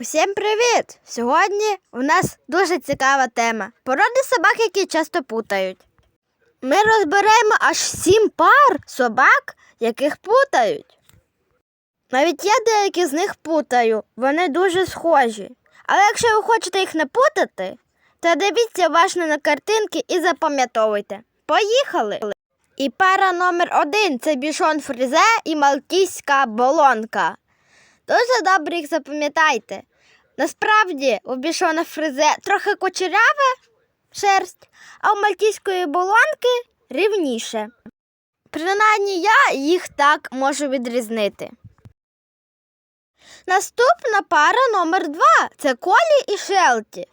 Усім привіт! Сьогодні у нас дуже цікава тема. Породи собак, які часто путають. Ми розберемо аж сім пар собак, яких путають. Навіть я деякі з них путаю, вони дуже схожі. Але якщо ви хочете їх не путати, то дивіться уважно на картинки і запам'ятовуйте. Поїхали! І пара номер один це бішон фрізе і малтійська болонка. Дуже добре їх запам'ятайте. Насправді у бішона фризе трохи кучеряве шерсть, а у мальтійської болонки рівніше. Принаймні я їх так можу відрізнити. Наступна пара номер два це Колі і Шелті.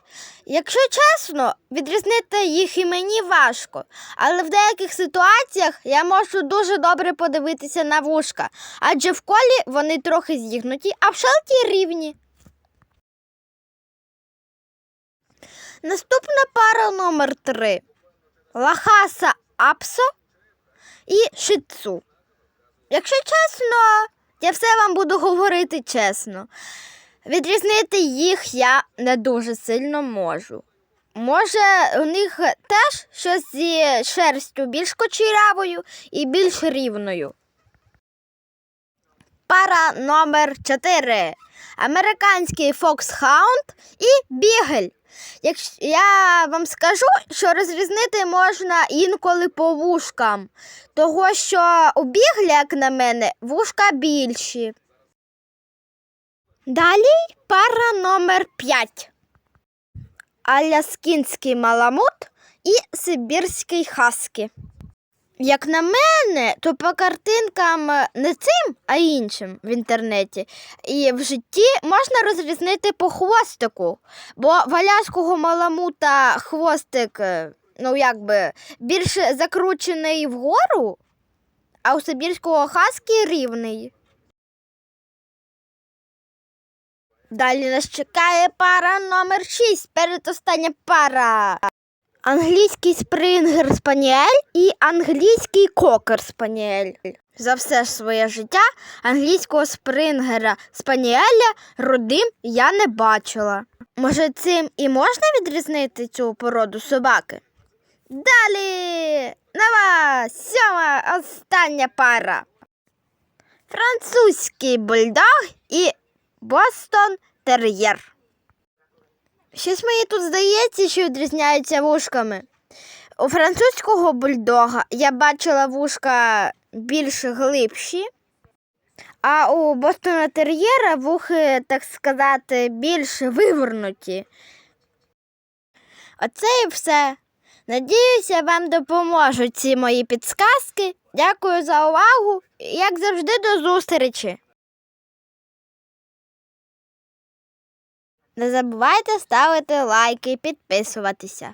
Якщо чесно, відрізнити їх і мені важко, але в деяких ситуаціях я можу дуже добре подивитися на вушка, адже в колі вони трохи зігнуті, а в шелті рівні. Наступна пара номер три Лахаса Апсо і Шицу. Якщо чесно, я все вам буду говорити чесно. Відрізнити їх я не дуже сильно можу. Може, у них теж щось зі шерстю більш кучерявою і більш рівною. Пара номер 4. Американський фоксхаунд і бігель. Якщо я вам скажу, що розрізнити можна інколи по вушкам, того що у бігля, як на мене, вушка більші. Далі пара номер 5. Аляскінський маламут і сибірський хаскі. Як на мене, то по картинкам не цим, а іншим в інтернеті. І в житті можна розрізнити по хвостику, бо в маламута хвостик, е, ну якби, більше закручений вгору, а у сибірського хаскі рівний. Далі нас чекає пара номер 6, передостання пара. Англійський спрингер спаніель і англійський кокер спаніель. За все ж своє життя англійського спрингера спаніеля родим я не бачила. Може, цим і можна відрізнити цю породу собаки? Далі нова сьома остання пара. Французький бульдог і Бостон тер'єр. Щось мені тут здається, що відрізняються вушками. У французького бульдога я бачила вушка більш глибші, а у Бостона тер'єра вухи, так сказати, більш вивернуті. Оце і все. Надіюся, вам допоможуть ці мої підсказки. Дякую за увагу і, як завжди, до зустрічі. Не забувайте ставити лайки і підписуватися.